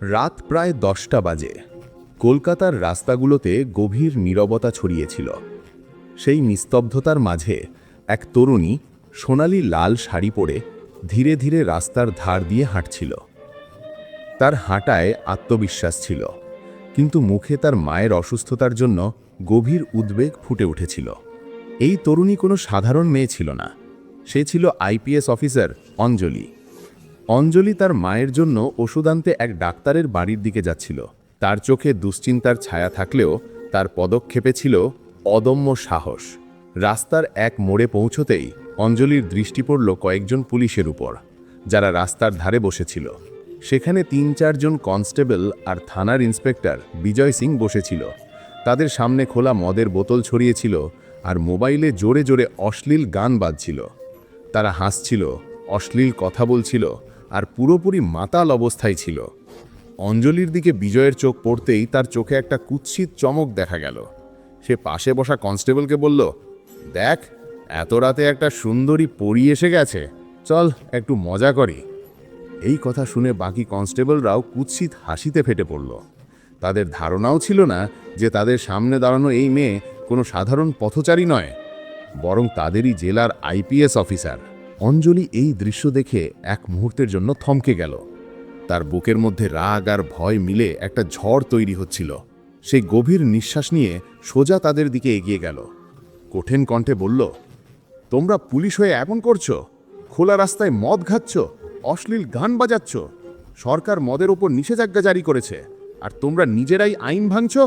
রাত প্রায় দশটা বাজে। কলকাতার রাস্তাগুলোতে গভীর নীরবতা ছড়িয়েছিল। সেই নিস্তব্ধতার মাঝে এক তরুণী সোনালি লাল শাড়ি পরে ধীরে ধীরে রাস্তার ধার দিয়ে হাঁটছিল। তার হাঁটায় আত্মবিশ্বাস ছিল, কিন্তু মুখে তার মায়ের অসুস্থতার জন্য গভীর উদ্বেগ ফুটে উঠেছিল। এই তরুণী কোনো সাধারণ মেয়ে ছিল না। সে ছিল আইপিএস অফিসার অঞ্জলি। অঞ্জলি তার মায়ের জন্য ওষুধ আনতে এক ডাক্তারের বাড়ির দিকে যাচ্ছিল। তার চোখে দুশ্চিন্তার ছায়া থাকলেও তার পদক্ষেপে ছিল অদম্য সাহস। রাস্তার এক মোড়ে পৌঁছতেই অঞ্জলির দৃষ্টি পড়ল কয়েকজন পুলিশের উপর, যারা রাস্তার ধারে বসেছিল। সেখানে তিন চারজন কনস্টেবল আর থানার ইন্সপেক্টর বিজয় সিং বসেছিল। তাদের সামনে খোলা মদের বোতল ছড়িয়েছিল আর মোবাইলে জোরে জোরে অশ্লীল গান বাজছিল। তারা হাসছিল, অশ্লীল কথা বলছিল আর পুরোপুরি মাতাল অবস্থায় ছিল। অঞ্জলির দিকে বিজয়ের চোখ পড়তেই তার চোখে একটা কুৎসিত চমক দেখা গেল। সে পাশে বসা কনস্টেবলকে বলল, দেখ, এত রাতে একটা সুন্দরী পরি এসে গেছে। চল, একটু মজা করি। এই কথা শুনে বাকি কনস্টেবলরাও কুৎসিত হাসিতে ফেটে পড়ল। তাদের ধারণাও ছিল না যে তাদের সামনে দাঁড়ানো এই মেয়ে কোনো সাধারণ পথচারী নয়, বরং তাদেরই জেলার আইপিএস অফিসার। অঞ্জলি এই দৃশ্য দেখে এক মুহূর্তের জন্য থমকে গেল। তার বুকের মধ্যে রাগ আর ভয় মিলে একটা ঝড় তৈরি হচ্ছিল। সেই গভীর নিঃশ্বাস নিয়ে সোজা তাদের দিকে এগিয়ে গেল। কঠিন কণ্ঠে বলল, তোমরা পুলিশ হয়ে এমন করছ? খোলা রাস্তায় মদ খাচ্ছ? অশ্লীল গান বাজাচ্ছ? সরকার মদের ওপর নিষেধাজ্ঞা জারি করেছে। আর তোমরা নিজেরাই আইন ভাঙছ?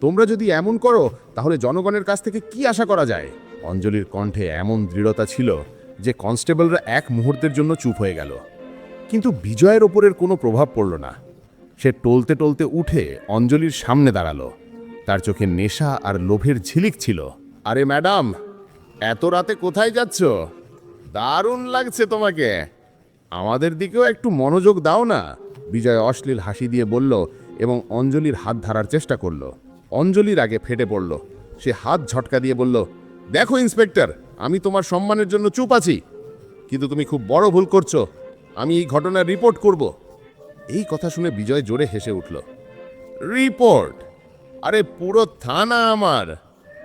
তোমরা যদি এমন করো, তাহলে জনগণের কাছ থেকে কি আশা করা যায়? অঞ্জলির কণ্ঠে এমন দৃঢ়তা ছিল যে কনস্টেবলরা এক মুহূর্তের জন্য চুপ হয়ে গেল। কিন্তু বিজয়ের ওপরের কোনো প্রভাব পড়ল না। সে টলতে টলতে উঠে অঞ্জলির সামনে দাঁড়াল। তার চোখে নেশা আর লোভের ঝিলিক ছিল। আরে ম্যাডাম, এত রাতে কোথায় যাচ্ছ? দারুণ লাগছে তোমাকে। আমাদের দিকেও একটু মনোযোগ দাও না। বিজয় অশ্লীল হাসি দিয়ে বলল এবং অঞ্জলির হাত ধরার চেষ্টা করল। অঞ্জলির আগে ফেটে পড়ল। সে হাত ঝটকা দিয়ে বলল, দেখো ইন্সপেক্টর আমি তোমার সম্মানের জন্য চুপ আছি। কিন্তু তুমি খুব বড় ভুল করছ। আমি এই ঘটনার রিপোর্ট করব। এই কথা শুনে বিজয় জোরে হেসে উঠল। রিপোর্ট? আরে পুরো থানা আমার।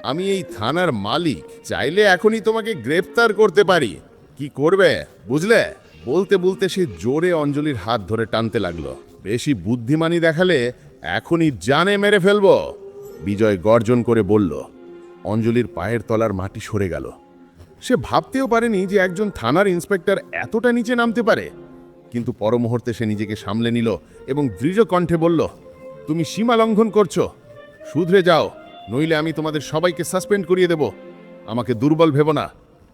আমি এই থানার মালিক। চাইলে এখনই তোমাকে গ্রেফতার করতে পারি। কি করবে, বুঝলে? বলতে বলতে সে জোরে অঞ্জলির হাত ধরে টানতে লাগল। বেশি বুদ্ধিমানি দেখালে এখনই জানে মেরে ফেলব। বিজয় গর্জন করে বলল, অঞ্জলির পায়ের তলার মাটি সরে গেল। সে ভাবতেও পারেনি যে একজন থানার ইন্সপেক্টর এতটা নিচে নামতে পারে। কিন্তু পর মুহূর্তে সে নিজেকে সামলে নিল এবং দৃঢ় কণ্ঠে বলল, তুমি সীমা লঙ্ঘন করছ। শুধরে যাও, নইলে আমি তোমাদের সবাইকে সাসপেন্ড করিয়ে দেব। আমাকে দুর্বল ভেবো না।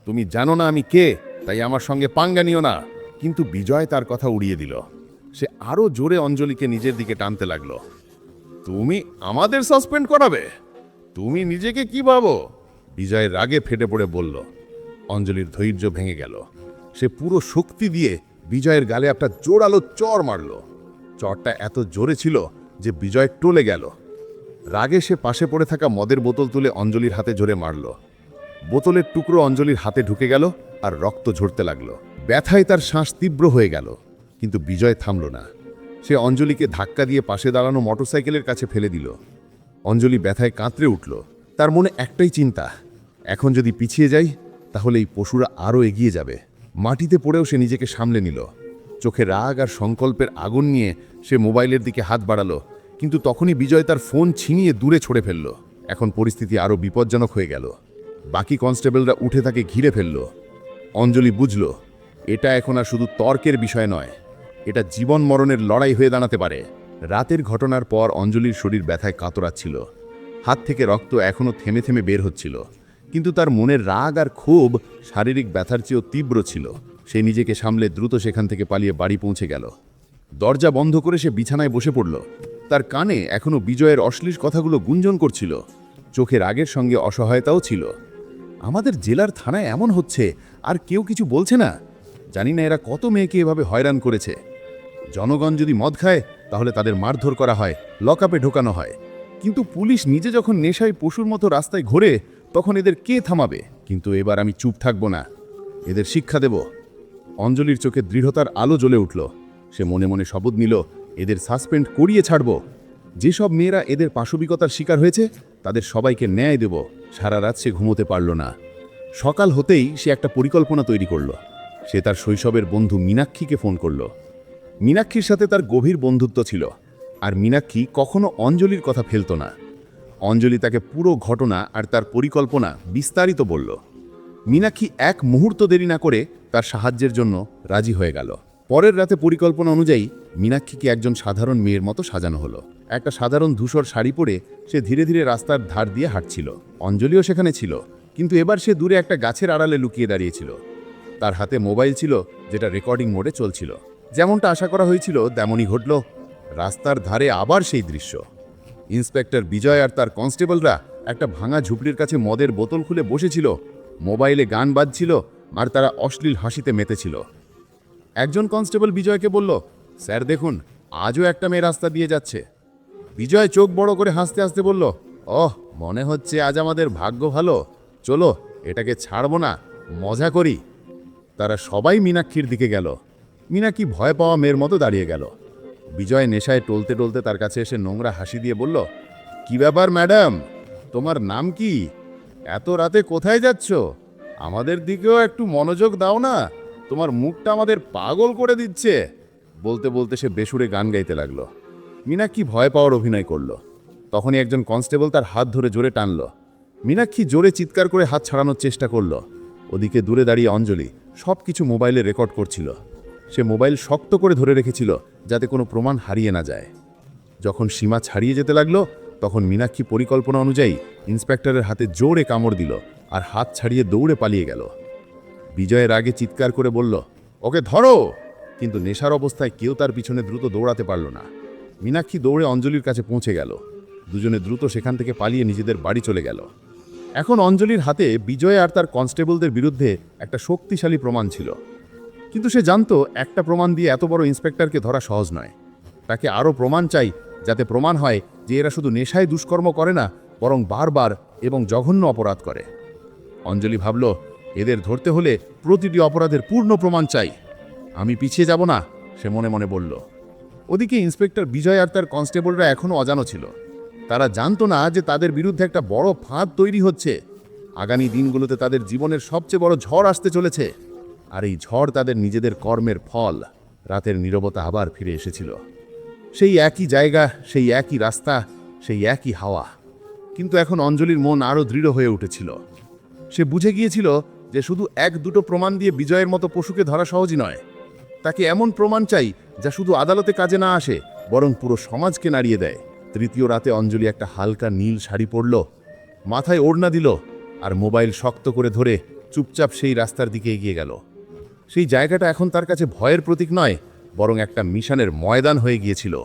তুমি জানো না আমি কে, তাই আমার সঙ্গে পাঙ্গা নিও না। কিন্তু বিজয় তার কথা উড়িয়ে দিল। সে আরও জোরে অঞ্জলিকে নিজের দিকে টানতে লাগল। তুমি আমাদের সাসপেন্ড করাবে? তুমি নিজেকে কি ভাবো? বিজয় রাগে ফেটে পড়ে বলল অঞ্জলির ধৈর্য ভেঙে গেল। সে পুরো শক্তি দিয়ে বিজয়ের গালে একটা জোরালো চর মারল। চরটা এত জোরে ছিল যে বিজয় টলে গেল। রাগে সে পাশে পড়ে থাকা মদের বোতল তুলে অঞ্জলির হাতে জোরে মারল। বোতলের টুকরো অঞ্জলির হাতে ঢুকে গেল আর রক্ত ঝরতে লাগল। ব্যথায় তার শ্বাস তীব্র হয়ে গেল, কিন্তু বিজয় থামল না। সে অঞ্জলিকে ধাক্কা দিয়ে পাশে দাঁড়ানো মোটরসাইকেলের কাছে ফেলে দিল। অঞ্জলি ব্যথায় কাঁতরে উঠল। তার মনে একটাই চিন্তা, এখন যদি পিছিয়ে যাই তাহলে এই পশুরা আরও এগিয়ে যাবে। মাটিতে পড়েও সে নিজেকে সামলে নিল। চোখে রাগ আর সংকল্পের আগুন নিয়ে সে মোবাইলের দিকে হাত বাড়ালো, কিন্তু তখনই বিজয় তার ফোন ছিনিয়ে দূরে ছড়ে ফেলল। এখন পরিস্থিতি আরও বিপজ্জনক হয়ে গেল। বাকি কনস্টেবলরা উঠে তাকে ঘিরে ফেলল। অঞ্জলি বুঝল, এটা এখন আর শুধু তর্কের বিষয় নয়, এটা জীবন মরণের লড়াই হয়ে দাঁড়াতে পারে। রাতের ঘটনার পর অঞ্জলির শরীর ব্যথায় কাতরাচ্ছিল। হাত থেকে রক্ত এখনও থেমে থেমে বের হচ্ছিল। কিন্তু তার মনের রাগ আর ক্ষোভ শারীরিক ব্যথার চেয়েও তীব্র ছিল। সে নিজেকে সামলে দ্রুত সেখান থেকে পালিয়ে বাড়ি পৌঁছে গেল। দরজা বন্ধ করে সে বিছানায় বসে পড়ল। তার কানে এখনও বিজয়ের অশ্লীল কথাগুলো গুঞ্জন করছিল। চোখে রাগের সঙ্গে অসহায়তাও ছিল। আমাদের জেলার থানায় এমন হচ্ছে, আর কেউ কিছু বলছে না। জানি না এরা কত মেয়েকে এভাবে হয়রান করেছে। জনগণ যদি মদ খায়, তাহলে তাদের মারধর করা হয়, লকআপে ঢোকানো হয়। কিন্তু পুলিশ নিজে যখন নেশায় পশুর মতো রাস্তায় ঘোরে তখন এদের কে থামাবে? কিন্তু এবার আমি চুপ থাকব না। এদের শিক্ষা দেব। অঞ্জলির চোখে দৃঢ়তার আলো জ্বলে উঠল। সে মনে মনে শপথ নিল, এদের সাসপেন্ড করিয়ে ছাড়ব। যেসব মেয়েরা এদের পাশবিকতার শিকার হয়েছে, তাদের সবাইকে ন্যায় দেব। সারা রাত সে ঘুমোতে পারল না। সকাল হতেই সে একটা পরিকল্পনা তৈরি করল। সে তার শৈশবের বন্ধু মীনাক্ষীকে ফোন করল। মীনাক্ষীর সাথে তার গভীর বন্ধুত্ব ছিল। আর মীনাক্ষী কখনো অঞ্জলির কথা ফেলতো না। অঞ্জলি তাকে পুরো ঘটনা আর তার পরিকল্পনা বিস্তারিত বলল। মীনাক্ষী এক মুহূর্ত দেরি না করে তার সাহায্যের জন্য রাজি হয়ে গেল। পরের রাতে পরিকল্পনা অনুযায়ী মীনাক্ষীকে একজন সাধারণ মেয়ের মতো সাজানো হলো। একটা সাধারণ ধূসর শাড়ি পরে সে ধীরে ধীরে রাস্তার ধার দিয়ে হাঁটছিল। অঞ্জলিও সেখানে ছিল, কিন্তু এবার সে দূরে একটা গাছের আড়ালে লুকিয়ে দাঁড়িয়েছিল। তার হাতে মোবাইল ছিল, যেটা রেকর্ডিং মোডে চলছিল। যেমনটা আশা করা হয়েছিল, তেমনই ঘটল। রাস্তার ধারে আবার সেই দৃশ্য। ইন্সপেক্টর বিজয় আর তার কনস্টেবলরা একটা ভাঙা ঝুপড়ির কাছে মদের বোতল খুলে বসেছিল, মোবাইলে গান বাজছিল আর তারা অশ্লীল হাসিতে মেতেছিল। একজন কনস্টেবল বিজয়কে বলল, স্যার, দেখুন, আজও একটা মেয়ে রাস্তা দিয়ে যাচ্ছে। বিজয় চোখ বড় করে হাসতে হাসতে বলল, ওহ, মনে হচ্ছে আজ আমাদের ভাগ্য ভালো। চলো, এটাকে ছাড়বো না, মজা করি। তারা সবাই মীনাক্ষীর দিকে গেল। মীনাক্ষী ভয় পাওয়া মেয়ের মতো দাঁড়িয়ে গেল। বিজয় নেশায় টলতে টলতে তার কাছে এসে নোংরা হাসি দিয়ে বলল, কি ব্যাপার, ম্যাডাম? তোমার নাম কি? এত রাতে কোথায় যাচ্ছ? আমাদের দিকেও একটু মনোযোগ দাও না। তোমার মুখটা আমাদের পাগল করে দিচ্ছে। বলতে বলতে সে বেসুরে গান গাইতে লাগল। মীনাক্ষী ভয় পাওয়ার অভিনয় করল। তখনই একজন কনস্টেবল তার হাত ধরে জোরে টানলো। মীনাক্ষী জোরে চিৎকার করে হাত ছাড়ানোর চেষ্টা করল। ওদিকে দূরে দাঁড়িয়ে অঞ্জলি সব কিছু মোবাইলে রেকর্ড করছিল। সে মোবাইল শক্ত করে ধরে রেখেছিল যাতে কোনো প্রমাণ হারিয়ে না যায়। যখন সীমা ছাড়িয়ে যেতে লাগল, তখন মীনাক্ষী পরিকল্পনা অনুযায়ী ইন্সপেক্টরের হাতে জোরে কামড় দিল আর হাত ছাড়িয়ে দৌড়ে পালিয়ে গেল। বিজয়ের আগে চিৎকার করে বলল, ওকে ধরো! কিন্তু নেশার অবস্থায় কেউ তার পিছনে দ্রুত দৌড়াতে পারল না। মীনাক্ষী দৌড়ে অঞ্জলির কাছে পৌঁছে গেল। দুজনে দ্রুত সেখান থেকে পালিয়ে নিজেদের বাড়ি চলে গেল। এখন অঞ্জলির হাতে বিজয় আর তার কনস্টেবলদের বিরুদ্ধে একটা শক্তিশালী প্রমাণ ছিল। কিন্তু সে জানতো, একটা প্রমাণ দিয়ে এত বড় ইন্সপেক্টরকে ধরা সহজ নয়। তাকে আরও প্রমাণ চাই, যাতে প্রমাণ হয় যে এরা শুধু নেশায় দুষ্কর্ম করে না, বরং বারবার এবং জঘন্য অপরাধ করে। অঞ্জলি ভাবল, এদের ধরতে হলে প্রতিটি অপরাধের পূর্ণ প্রমাণ চাই। আমি পিছিয়ে যাব না, সে মনে মনে বলল। ওদিকে ইন্সপেক্টর বিজয় আর তার কনস্টেবলরা এখনও অজানো ছিল। তারা জানতো না যে তাদের বিরুদ্ধে একটা বড় ফাঁদ তৈরি হচ্ছে। আগামী দিনগুলোতে তাদের জীবনের সবচেয়ে বড় ঝড় আসতে চলেছে। আর এই ঝড় তাদের নিজেদের কর্মের ফল। রাতের নীরবতা আবার ফিরে এসেছিল। সেই একই জায়গা, সেই একই রাস্তা, সেই একই হাওয়া। কিন্তু এখন অঞ্জলির মন আরও দৃঢ় হয়ে উঠেছিল। সে বুঝে গিয়েছিল যে শুধু এক দুটো প্রমাণ দিয়ে বিজয়ের মতো পশুকে ধরা সহজই নয়। তাকে এমন প্রমাণ চাই যা শুধু আদালতে কাজে না আসে, বরং পুরো সমাজকে নাড়িয়ে দেয়। তৃতীয় রাতে অঞ্জলি একটা হালকা নীল শাড়ি পরল। মাথায় ওড়না দিল আর মোবাইল শক্ত করে ধরে চুপচাপ সেই রাস্তার দিকে এগিয়ে গেল। সেই জায়গাটা এখন তার কাছে ভয়ের প্রতীক নয়, বরং একটা মিশনের ময়দান হয়ে গিয়েছিল।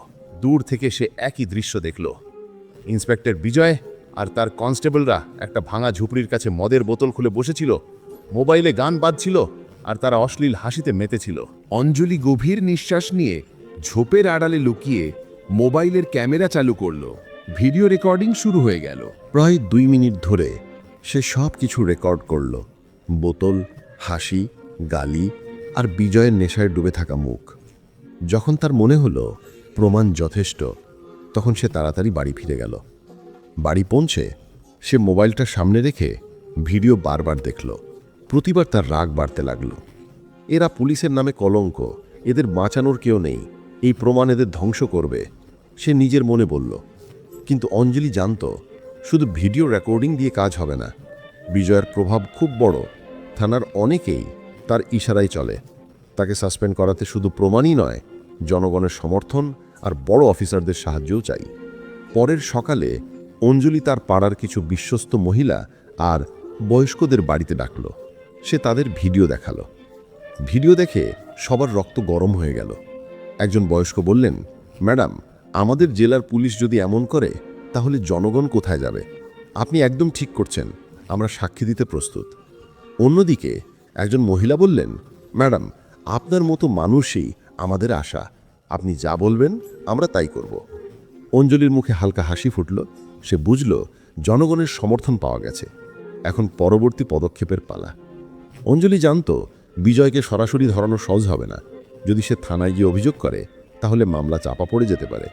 দূর থেকে সে একই দৃশ্য দেখল। ইন্সপেক্টর বিজয় আর তার কনস্টেবলরা একটা ভাঙা ঝুপড়ির কাছে মদের বোতল খুলে বসেছিল, মোবাইলে গান বাজছিল আর তারা অশ্লীল হাসিতে মেতেছিল। অঞ্জলি গভীর নিঃশ্বাস নিয়ে ঝোপের আড়ালে লুকিয়ে মোবাইলের ক্যামেরা চালু করল। ভিডিও রেকর্ডিং শুরু হয়ে গেল। প্রায় দুই মিনিট ধরে সে সব কিছু রেকর্ড করল। বোতল, হাসি গালি আর বিজয়ের নেশায় ডুবে থাকা মুখ। যখন তার মনে হলো প্রমাণ যথেষ্ট, তখন সে তাড়াতাড়ি বাড়ি ফিরে গেল। বাড়ি পৌঁছে সে মোবাইলটা সামনে রেখে ভিডিও বারবার দেখল। প্রতিবার তার রাগ বাড়তে লাগল। এরা পুলিশের নামে কলঙ্ক, এদের বাঁচানোর কেউ নেই, এই প্রমাণ এদের ধ্বংস করবে, সে নিজের মনে বলল। কিন্তু অঞ্জলি জানত, শুধু ভিডিও রেকর্ডিং দিয়ে কাজ হবে না। বিজয়ের প্রভাব খুব বড়, থানার অনেকেই তার ইশারাই চলে। তাকে সাসপেন্ড করাতে শুধু প্রমাণই নয়, জনগণের সমর্থন আর বড় অফিসারদের সাহায্যও চাই। পরের সকালে অঞ্জলি তার পাড়ার কিছু বিশ্বস্ত মহিলা আর বয়স্কদের বাড়িতে ডাকল। সে তাদের ভিডিও দেখাল। ভিডিও দেখে সবার রক্ত গরম হয়ে গেল। একজন বয়স্ক বললেন, ম্যাডাম, আমাদের জেলার পুলিশ যদি এমন করে, তাহলে জনগণ কোথায় যাবে? আপনি একদম ঠিক করছেন। আমরা সাক্ষী দিতে প্রস্তুত। অন্যদিকে একজন মহিলা বললেন, ম্যাডাম, আপনার মতো মানুষই আমাদের আশা। আপনি যা বলবেন, আমরা তাই করব। অঞ্জলির মুখে হালকা হাসি ফুটল। সে বুঝল জনগণের সমর্থন পাওয়া গেছে। এখন পরবর্তী পদক্ষেপের পালা। অঞ্জলি জানত, বিজয়কে সরাসরি ধরানো সহজ হবে না। যদি সে থানায় গিয়ে অভিযোগ করে, তাহলে মামলা চাপা পড়ে যেতে পারে।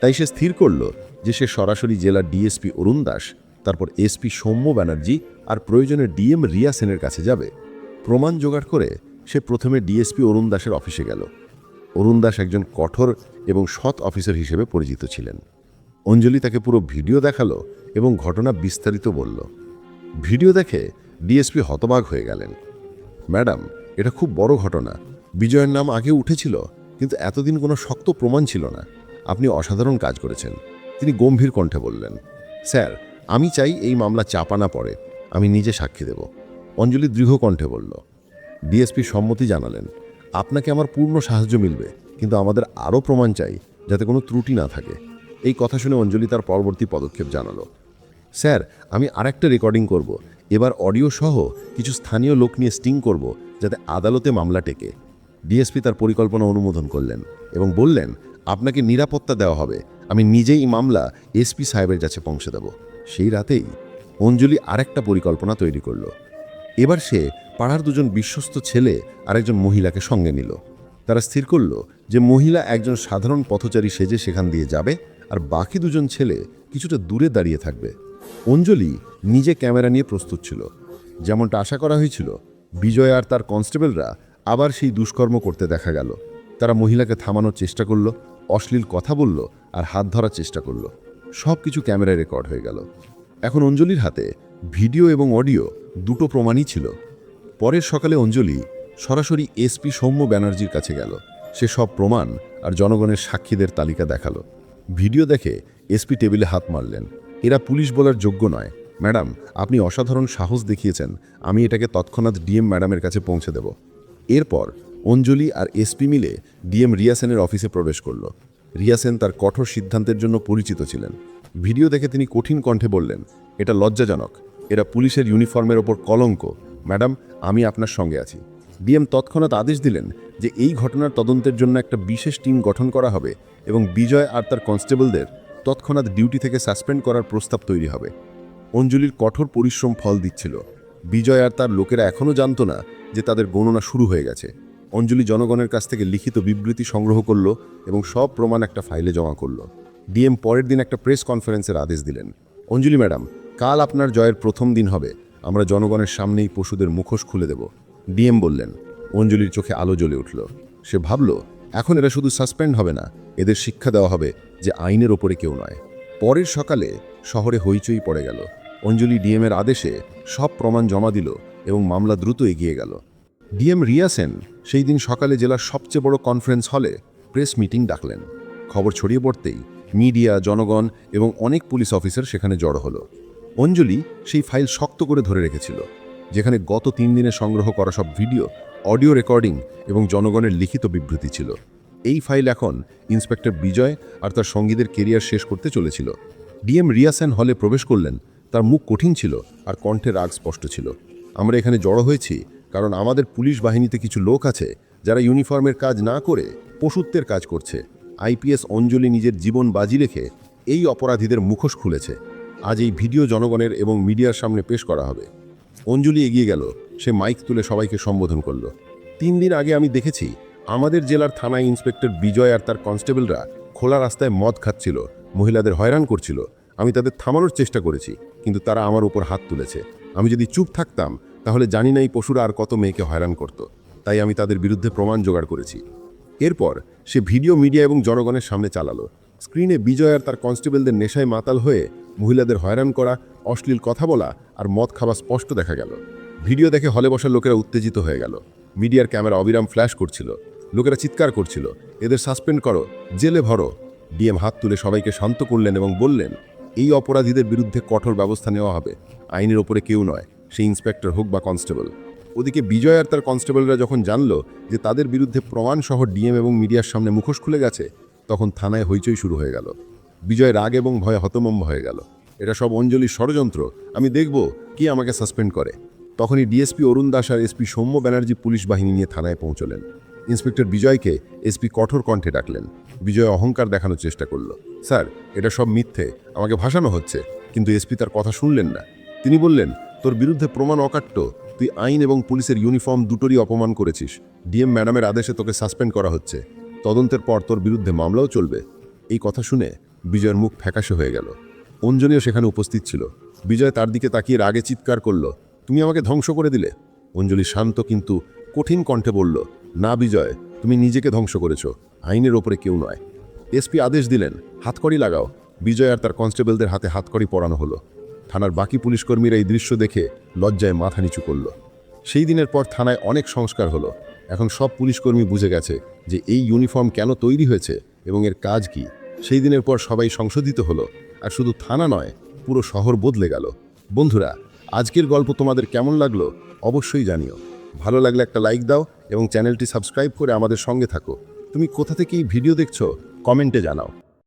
তাই সে স্থির করল যে সে সরাসরি জেলার ডিএসপি অরুণ দাস, তারপর এসপি সৌম্য ব্যানার্জি আর প্রয়োজনে ডিএম রিয়া সেনের কাছে যাবে। প্রমাণ জোগাড় করে সে প্রথমে ডিএসপি অরুণ দাসের অফিসে গেল। অরুণ দাস একজন কঠোর এবং সৎ অফিসার হিসেবে পরিচিত ছিলেন। অঞ্জলি তাকে পুরো ভিডিও দেখাল এবং ঘটনা বিস্তারিত বলল। ভিডিও দেখে ডিএসপি হতবাক হয়ে গেলেন। ম্যাডাম, এটা খুব বড় ঘটনা। বিজয়ের নাম আগে উঠেছিল, কিন্তু এতদিন কোনো শক্ত প্রমাণ ছিল না। আপনি অসাধারণ কাজ করেছেন। তিনি গম্ভীর কণ্ঠে বললেন, স্যার, আমি চাই এই মামলা চাপা না পড়ে। আমি নিজে সাক্ষী দেব। অঞ্জলি দৃঢ় কণ্ঠে বলল, ডিএসপি সম্মতি জানালেন। আপনাকে আমার পূর্ণ সাহায্য মিলবে, কিন্তু আমাদের আরও প্রমাণ চাই যাতে কোনো ত্রুটি না থাকে। এই কথা শুনে অঞ্জলি তার পরবর্তী পদক্ষেপ জানালো। স্যার, আমি আরেকটা রেকর্ডিং করব। এবার অডিও সহ কিছু স্থানীয় লোক নিয়ে স্টিং করব যাতে আদালতে মামলা টেকে। ডিএসপি তার পরিকল্পনা অনুমোদন করলেন এবং বললেন, আপনাকে নিরাপত্তা দেওয়া হবে। আমি নিজেই মামলা এসপি সাহেবের কাছে পৌঁছে দেব। সেই রাতেই অঞ্জলি আরেকটা পরিকল্পনা তৈরি করল। এবার সে পাড়ার দুজন বিশ্বস্ত ছেলে আর একজন মহিলাকে সঙ্গে নিল। তারা স্থির করল যে মহিলা একজন সাধারণ পথচারী সেজে সেখান দিয়ে যাবে আর বাকি দুজন ছেলে কিছুটা দূরে দাঁড়িয়ে থাকবে। অঞ্জলি নিজে ক্যামেরা নিয়ে প্রস্তুত ছিল। যেমনটা আশা করা হয়েছিল, বিজয় আর তার কনস্টেবলরা আবার সেই দুষ্কর্ম করতে দেখা গেল। তারা মহিলাকে থামানোর চেষ্টা করল, অশ্লীল কথা বলল আর হাত ধরার চেষ্টা করল। সব কিছু ক্যামেরায় রেকর্ড হয়ে গেল। এখন অঞ্জলির হাতে ভিডিও এবং অডিও দুটো প্রমাণই ছিল। পরের সকালে অঞ্জলি সরাসরি এসপি সৌম্য ব্যানার্জির কাছে গেল। সে সব প্রমাণ আর জনগণের সাক্ষীদের তালিকা দেখাল। ভিডিও দেখে এসপি টেবিলে হাত মারলেন। এরা পুলিশ বলার যোগ্য নয়। ম্যাডাম, আপনি অসাধারণ সাহস দেখিয়েছেন। আমি এটাকে তৎক্ষণাৎ ডিএম ম্যাডামের কাছে পৌঁছে দেব। এরপর অঞ্জলি আর এসপি মিলে ডিএম রিয়াসেনের অফিসে প্রবেশ করল। রিয়াসেন তার কঠোর সিদ্ধান্তের জন্য পরিচিত ছিলেন। ভিডিও দেখে তিনি কঠিন কণ্ঠে বললেন, এটা লজ্জাজনক। এরা পুলিশের ইউনিফর্মের ওপর কলঙ্ক। ম্যাডাম, আমি আপনার সঙ্গে আছি। ডিএম তৎক্ষণাৎ আদেশ দিলেন যে এই ঘটনার তদন্তের জন্য একটা বিশেষ টিম গঠন করা হবে এবং বিজয় আর তার কনস্টেবলদের তৎক্ষণাৎ ডিউটি থেকে সাসপেন্ড করার প্রস্তাব তৈরি হবে। অঞ্জলির কঠোর পরিশ্রম ফল দিচ্ছিল। বিজয় আর তার লোকেরা এখনও জানত না যে তাদের গণনা শুরু হয়ে গেছে। অঞ্জলি জনগণের কাছ থেকে লিখিত বিবৃতি সংগ্রহ করল এবং সব প্রমাণ একটা ফাইলে জমা করল। ডিএম পরের দিন একটা প্রেস কনফারেন্সের আদেশ দিলেন। অঞ্জলি ম্যাডাম কাল আপনার জয়ের প্রথম দিন হবে। আমরা জনগণের সামনেই পশুদের মুখোশ খুলে দেব। ডিএম বললেন, অঞ্জলির চোখে আলো জ্বলে উঠল। সে ভাবল, এখন এরা শুধু সাসপেন্ড হবে না, এদের শিক্ষা দেওয়া হবে যে আইনের ওপরে কেউ নয়। পরের সকালে শহরে হইচই পড়ে গেল। অঞ্জলি ডিএমের আদেশে সব প্রমাণ জমা দিল এবং মামলা দ্রুত এগিয়ে গেল। ডিএম রিয়া সেন সেই দিন সকালে জেলার সবচেয়ে বড় কনফারেন্স হলে প্রেস মিটিং ডাকলেন। খবর ছড়িয়ে পড়তেই মিডিয়া, জনগণ এবং অনেক পুলিশ অফিসার সেখানে জড়ো হলো। অঞ্জলি সেই ফাইল শক্ত করে ধরে রেখেছিল, যেখানে গত তিন দিনে সংগ্রহ করা সব ভিডিও, অডিও রেকর্ডিং এবং জনগণের লিখিত বিবৃতি ছিল। এই ফাইল এখন ইন্সপেক্টর বিজয় আর তার সঙ্গীদের কেরিয়ার শেষ করতে চলেছিল। ডিএম রিয়াসেন হলে প্রবেশ করলেন, তার মুখ কঠিন ছিল আর কণ্ঠে রাগ স্পষ্ট ছিল। আমরা এখানে জড়ো হয়েছি কারণ আমাদের পুলিশ বাহিনীতে কিছু লোক আছে যারা ইউনিফর্মের কাজ না করে পশুত্বের কাজ করছে। আইপিএস অঞ্জলি নিজের জীবন বাজি রেখে এই অপরাধীদের মুখোশ খুলেছে। আজ এই ভিডিও জনগণের এবং মিডিয়ার সামনে পেশ করা হবে। অঞ্জলি এগিয়ে গেল, সে মাইক তুলে সবাইকে সম্বোধন করল। তিন দিন আগে আমি দেখেছি, আমাদের জেলার থানায় ইন্সপেক্টর বিজয় আর তার কনস্টেবলরা খোলা রাস্তায় মদ খাচ্ছিল, মহিলাদের হয়রান করছিল। আমি তাদের থামানোর চেষ্টা করেছি, কিন্তু তারা আমার উপর হাত তুলেছে। আমি যদি চুপ থাকতাম, তাহলে জানি না এই পশুরা আর কত মেয়েকে হয়রান করত। তাই আমি তাদের বিরুদ্ধে প্রমাণ জোগাড় করেছি। এরপর সে ভিডিও মিডিয়া এবং জনগণের সামনে চালালো। স্ক্রিনে বিজয় আর তার কনস্টেবলদের নেশায় মাতাল হয়ে মহিলাদের হয়রান করা, অশ্লীল কথা বলা আর মদ খাওয়া স্পষ্ট দেখা গেল। ভিডিও দেখে হলে বসার লোকেরা উত্তেজিত হয়ে গেল। মিডিয়ার ক্যামেরা অবিরাম ফ্ল্যাশ করছিল। লোকেরা চিৎকার করছিল, এদের সাসপেন্ড করো, জেলে ভরো। ডিএম হাত তুলে সবাইকে শান্ত করলেন এবং বললেন, এই অপরাধীদের বিরুদ্ধে কঠোর ব্যবস্থা নেওয়া হবে। আইনের ওপরে কেউ নয় সে ইন্সপেক্টর হোক বা কনস্টেবল। ওদিকে বিজয় আর তার কনস্টেবলরা যখন জানল যে তাদের বিরুদ্ধে প্রমাণ সহ ডিএম এবং মিডিয়ার সামনে মুখোশ খুলে গেছে, তখন থানায় হইচই শুরু হয়ে গেল। বিজয় রাগ এবং ভয়ে হতমম্ব হয়ে গেল। এটা সব অঞ্জলির ষড়যন্ত্র। আমি দেখব কি আমাকে সাসপেন্ড করে। তখনই ডিএসপি অরুণ দাস আর এসপি সৌম্য ব্যানার্জি পুলিশ বাহিনী নিয়ে থানায় পৌঁছলেন। ইন্সপেক্টর বিজয়কে এসপি কঠোর কণ্ঠে ডাকলেন। বিজয় অহংকার দেখানোর চেষ্টা করল। স্যার, এটা সব মিথ্যে। আমাকে ভাসানো হচ্ছে। কিন্তু এসপি তার কথা শুনলেন না। তিনি বললেন, তোর বিরুদ্ধে প্রমাণ অকাট্য। তুই আইন এবং পুলিশের ইউনিফর্ম দুটোরই অপমান করেছিস। ডিএম ম্যাডামের আদেশে তোকে সাসপেন্ড করা হচ্ছে। তদন্তের পর তোর বিরুদ্ধে মামলাও চলবে। এই কথা শুনে বিজয়ের মুখ ফ্যাকাশে হয়ে গেল। অঞ্জনীও সেখানে উপস্থিত ছিল। বিজয় তার দিকে তাকিয়ে রাগে চিৎকার করল, তুমি আমাকে ধ্বংস করে দিলে? অঞ্জলি শান্ত কিন্তু কঠিন কণ্ঠে বলল, না বিজয়, তুমি নিজেকে ধ্বংস করেছ, আইনের ওপরে কেউ নয়। এসপি আদেশ দিলেন, হাতকড়ি লাগাও। বিজয় আর তার কনস্টেবলদের হাতে হাতকড়ি পরানো হলো। থানার বাকি পুলিশকর্মীরা এই দৃশ্য দেখে লজ্জায় মাথা নিচু করল। সেই দিনের পর থানায় অনেক সংস্কার হলো। এখন সব পুলিশকর্মী বুঝে গেছে যে এই ইউনিফর্ম কেন তৈরি হয়েছে এবং এর কাজ কি। সেই দিনের পর সবাই সংশোধিত হলো, আর শুধু থানা নয়, পুরো শহর বদলে গেল। বন্ধুরা, আজকের গল্প তোমাদের কেমন লাগল অবশ্যই জানিও। ভালো লাগলে একটা লাইক দাও এবং চ্যানেলটি সাবস্ক্রাইব করে আমাদের সঙ্গে থাকো। তুমি কোথা থেকে এই ভিডিও দেখছ, কমেন্টে জানাও।